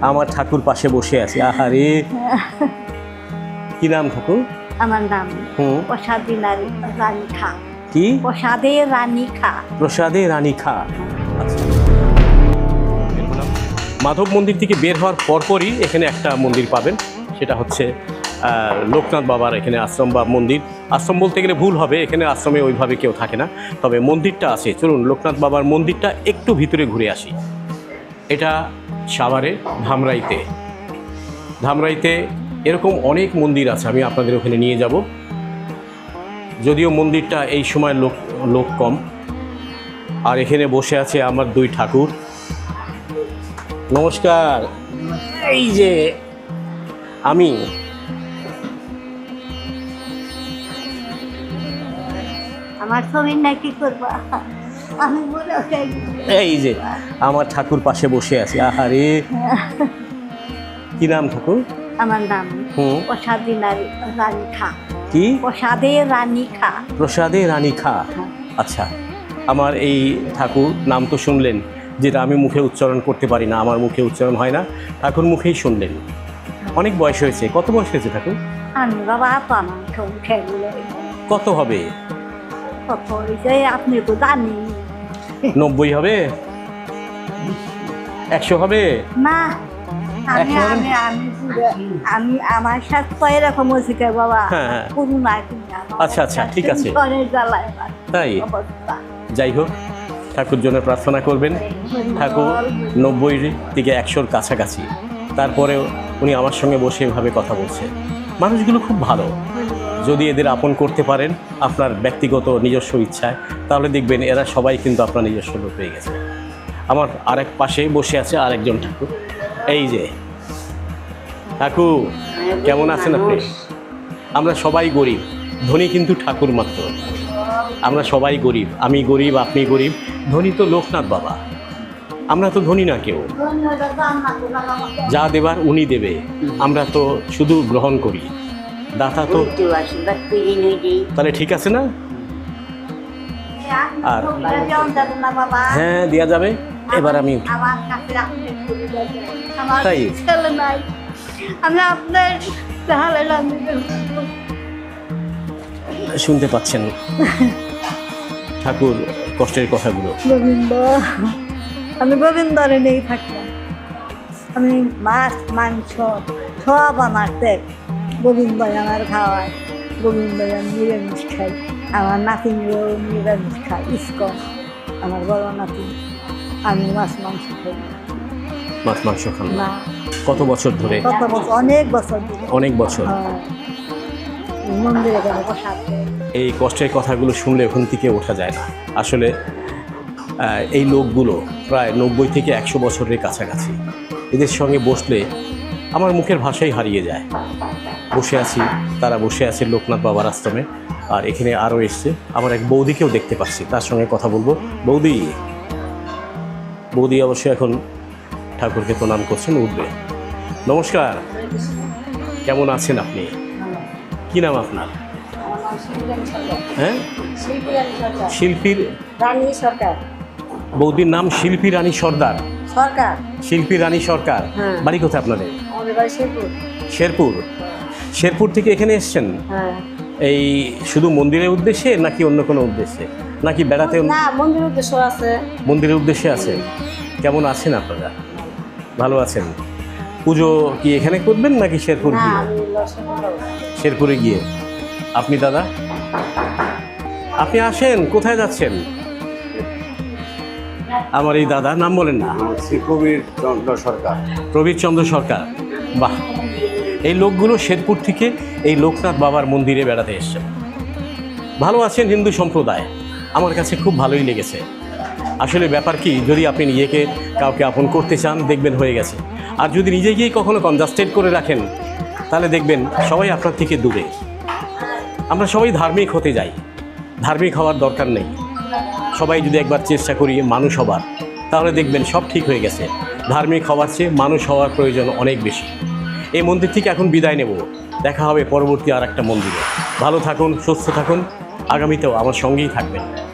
আমার ঠাকুর পাশে বসে আছে। আহারে। কি নাম ঠাকুর? আমার নাম হুম। প্রসাদী রানী খা। কি? প্রসাদে রানী খা। প্রসাদে রানী খা। আচ্ছা। মাধব মন্দির থেকে বের হওয়ার পরপরই এখানে একটা মন্দির পাবেন। সেটা হচ্ছে লোকনাথ বাবার এখানে আশ্রম বা মন্দির। আশ্রম বলতে গেলে ভুল হবে এখানে আশ্রমে ওইভাবে কেউ থাকে না। তবে মন্দিরটা আছে। চলুন লোকনাথ বাবার মন্দিরটা একটু ভিতরে ঘুরে আসি। এটা সাভারে ধামরাইতে। ধামরাইতে এরকম অনেক মন্দির আছে, আমি আপনাদের ওখানে নিয়ে যাব। যদিও মন্দিরটা এই সময় লোক লোক কম। আর এখানে বসে আছে আমার দুই ঠাকুর। নমস্কার। এই যে আমি। আমার ছবি না কি করবা? এই যে আমার ঠাকুর পাশে বসে আছে। আহারে। কি নাম ঠাকুর? আমার নাম হুম। প্রসাদী রানী খা কি? প্রসাদে রানী খা প্রসাদে রানী খা আচ্ছা আমার এই ঠাকুর নাম তো শুনলেন যেটা আমি মুখে উচ্চারণ করতে পারি না আমার মুখে উচ্চারণ হয় না ঠাকুর মুখেই শুনলেন। অনেক বয়স হয়েছে। কত বয়স হয়েছে ঠাকুর? কত হবে? কত হয়েছে আপনি তো জানি। নব্বই হবে? একশো হবে? না আমি আমি আমি আমি আমার এরকম হয়েছে বাবা? হ্যাঁ, হ্যাঁ। আচ্ছা, আচ্ছা, ঠিক আছে। তাই? যাই হোক ঠাকুর জন্য প্রার্থনা করবেন। ঠাকুর নব্বই থেকে একশোর কাছাকাছি। তারপরেও উনি আমার সঙ্গে বসে এভাবে কথা বলছে। মানুষগুলো খুব ভালো। যদি এদের আপন করতে পারেন আপনার ব্যক্তিগত নিজস্ব ইচ্ছায়, তাহলে দেখবেন এরা সবাই কিন্তু আপনার নিজস্ব লোক হয়ে গেছে। আমার আরেক পাশে বসে আছে আরেকজন ঠাকুর। এই যে, ঠাকুর, কেমন আছেন আপনি? আমরা সবাই গরিব, ধনী কিন্তু ঠাকুর মাত্র। আমরা সবাই গরিব, আমি গরিব, আপনি গরিব, ধনী তো লোকনাথ বাবা। আমরা তো ধনী না কেউ। যা দেবার উনি দেবে। আমরা তো শুধু গ্রহণ করি। দাতা তো। তাহলে ঠিক আছে না? আর- হ্যাঁ দেওয়া যাবে। এবার আমি তাই? আমি আপনার শুনতে পাচ্ছেন ঠাকুর কষ্টের কথাগুলো। গোবিন্দ আমি গোবিন্দরে নেই থাকলাম। আমি মাছ মাংস সব আমার দেখ গোবিন্দ আমার খাওয়ায়। গোবিন্দ আমি নিরামিষ খাই। আমার নাতিনিও নিরামিষ খাই ইস্কন আমার বড় নাতি। আমি মাছ মাংস খাই। মাছ মাংস খান না। কত বছর ধরে? কত বছর অনেক বছর অনেক বছর। হ্যাঁ। এই মন্দিরে গেলে এই কষ্টের কথাগুলো শুনলে ওখান থেকে ওঠা যায় না। আসলে এই লোকগুলো প্রায় নব্বই থেকে একশো বছরের কাছাকাছি। এদের সঙ্গে বসলে আমার মুখের ভাষাই হারিয়ে যায়। বসে আছি তারা বসে আছে লোকনাথ বাবার আশ্রমে আর এখানে আরও এসছে। আমার এক বৌদিকেও দেখতে পাচ্ছি তার সঙ্গে কথা বলব। বৌদি! বৌদি অবশ্য এখন ঠাকুরকে প্রণাম করছেন উঠবে। নমস্কার! কেমন আছেন আপনি? কি নাম আপনার? হ্যাঁ? শিল্পীর রানী সরকার। বৌদির নাম শিল্পী রানী সর্দার। সরকার। শিল্পী রানী সরকার। হ্যাঁ। বাড়ি কোথায় আপনাদের? আমাদের বাড়ি শেরপুর। শেরপুর? শেরপুর থেকে এখানে এসছেন? হ্যাঁ। এই শুধু মন্দিরের উদ্দেশ্যে নাকি অন্য কোনো উদ্দেশ্যে? নাকি বেড়াতে না মন্দির উদ্দেশ্য আছে। মন্দিরের উদ্দেশ্যে আছে? কেমন আছেন আপনারা? ভালো আছেন? পুজো কি এখানে করবেন নাকি শেরপুর গিয়ে? শেরপুরে গিয়ে। আপনি দাদা? আপনি আসেন কোথায় যাচ্ছেন? আমার এই দাদা নাম বলেন না। শ্রী কবির চন্দ্র সরকার। প্রবীর চন্দ্র সরকার। বাহ। এই লোকগুলো শেরপুর থেকে এই লোকনাথ বাবার মন্দিরে বেড়াতে এসছেন ভালো আছেন হিন্দু সম্প্রদায়। আমার কাছে খুব ভালোই লেগেছে। আসলে ব্যাপার কি, যদি আপনি নিজেকে কাউকে আপন করতে চান, দেখবেন হয়ে গেছে। আর যদি নিজে গিয়ে কখনো কনজাস্টেড করে রাখেন, তাহলে দেখবেন সবাই আপনার থেকে দূরে। আমরা সবাই ধার্মিক হতে যাই। ধার্মিক হওয়ার দরকার নেই। সবাই যদি একবার চেষ্টা করি মানুষ হবার, তাহলে দেখবেন সব ঠিক হয়ে গেছে। ধার্মিক হওয়ার চেয়ে মানুষ হওয়ার প্রয়োজন অনেক বেশি। এই মন্দির থেকে এখন বিদায় নেব। দেখা হবে পরবর্তী আর একটা মন্দিরে। ভালো থাকুন, সুস্থ থাকুন। আগামীতেও আমার সঙ্গেই থাকবেন।